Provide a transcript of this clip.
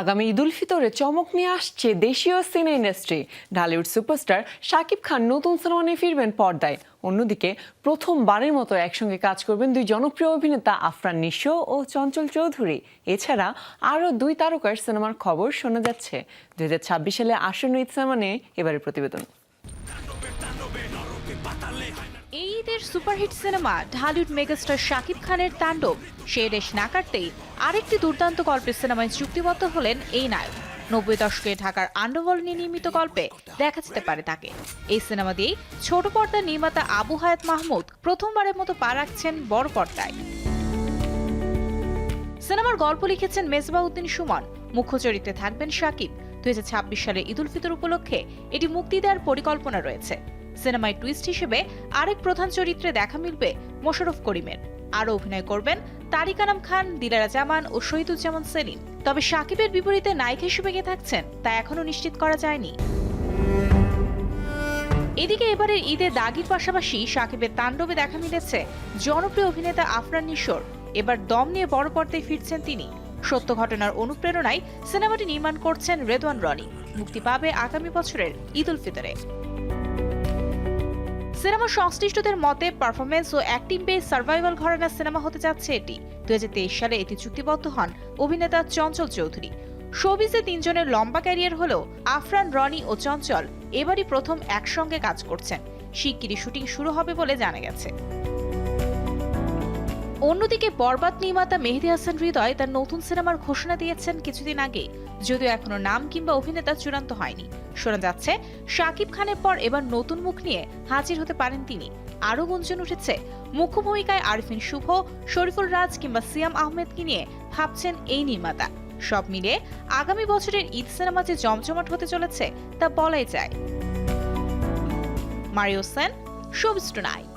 আগামী ঈদুল ফিতরে চমক নিয়ে আসছে দেশীয় cine industry. Dhallywood superstar Shakib Khan নতুন সিনেমা ফিরবেন পর্দায়। অন্যদিকে প্রথমবারের মতো একসঙ্গে কাজ করবেন দুই জনপ্রিয় অভিনেতা আফরান নিশো ও চঞ্চল চৌধুরী। এছাড়া আরও দুই তারকার সিনেমার খবর শোনা যাচ্ছে। দুই হাজার ছাব্বিশ সালে আসন্ন ঈদ সিনেমা নিয়ে এবারের প্রতিবেদন। এই ঈদের superhit cinema Dhallywood megastar Shakib খানের তাণ্ডব। সে রেশ না কাটতেই আরেকটি দুর্দান্ত গল্পের সিনেমায় চুক্তিবদ্ধ হলেন এই নায়ক। নব্বই দশকে ঢাকার আন্ডারওয়ার্ল্ড নিয়ে নির্মিত গল্পে দেখা যেতে পারে তাকে। এই সিনেমা দিয়েই ছোট পর্দার নির্মাতা আবু হায়াত মাহমুদ প্রথমবারের মতো পা রাখছেন বড় পর্দায়। সিনেমার গল্প লিখেছেন মেজবাউদ্দিন সুমন। মুখ্য চরিত্রে থাকবেন শাকিব। দুই সালে ঈদুল ফিতর উপলক্ষে এটি মুক্তি দেওয়ার পরিকল্পনা রয়েছে। সিনেমায় টুইস্ট হিসেবে আরেক প্রধান চরিত্রে দেখা মিলবে মোশাররফ করিমের। আরও অভিনয় করবেন তারিক আনাম খান, দিলারা জামান ও শহীদুজ্জামান সেলিম। তবে শাকিবের বিপরীতে নায়ক হিসেবে কে থাকছেন, তা এখনও নিশ্চিত করা যায়নি। এদিকে এবারের ঈদে দাগির পাশাপাশি সাকিবের তাণ্ডবে দেখা মিলেছে জনপ্রিয় অভিনেতা আফরান নিশোর। এবার দম নিয়ে বড় পর্দায় ফিরছেন তিনি। সত্য ঘটনার অনুপ্রেরণায় সিনেমাটি নির্মাণ করছেন রেদওয়ান রনি। মুক্তি পাবে আগামী বছরের ঈদ উল ফিতরে। সিনেমা সংশ্লিষ্টদের মতে পারফরমেন্স ও অ্যাক্টিং বেস সার্ভাইভাল ঘরানার সিনেমা হতে যাচ্ছে এটি। তেইশ সালে এটি চুক্তিবদ্ধ হন অভিনেতা চঞ্চল চৌধুরী। শোবিজে তিনজনের লম্বা ক্যারিয়ার হলেও আফরান, রনি ও চঞ্চল। এবারই প্রথম একসঙ্গে কাজ করছেন। শিগগিরই শুটিং শুরু হবে বলে জানা গেছে। অন্যদিকে বরবাদ নির্মাতা মেহেদি হাসান হৃদয় তার নতুন সিনেমার ঘোষণা দিয়েছেন কিছুদিন আগে। যদিও এখনও নাম কিংবা অভিনেতা চূড়ান্ত হয়নি। শোনা যাচ্ছে, শাকিব খানের পর এবার নতুন মুখ নিয়ে হাজির হতে পারেন তিনি। আরও গুঞ্জন উঠেছে, মুখ্য ভূমিকায় আরিফিন শুভ, শরীফুল রাজ কিংবা সিয়াম আহমেদকে নিয়ে ভাবছেন এই নির্মাতা। সব মিলিয়ে আগামী বছরের ঈদ সিনেমা যে জমজমাট হতে চলেছে, তা বলাই যায়। Mario Sen showbiz tonight